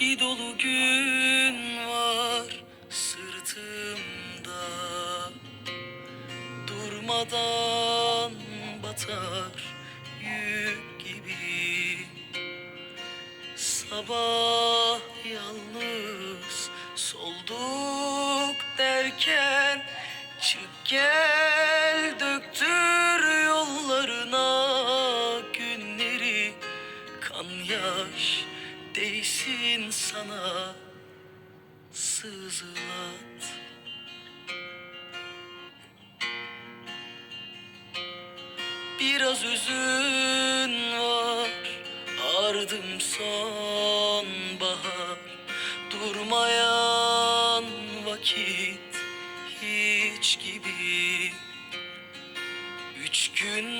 Bir dolu gün var sırtımda. Durmadan batar yük gibi. Sabah yalnız solduk derken Çık gel döktür yollarına günleri Kan yaş değsin sana sızlat Biraz üzün var ardım sonbahar. Durmayan vakit hiç gibi. Üç gün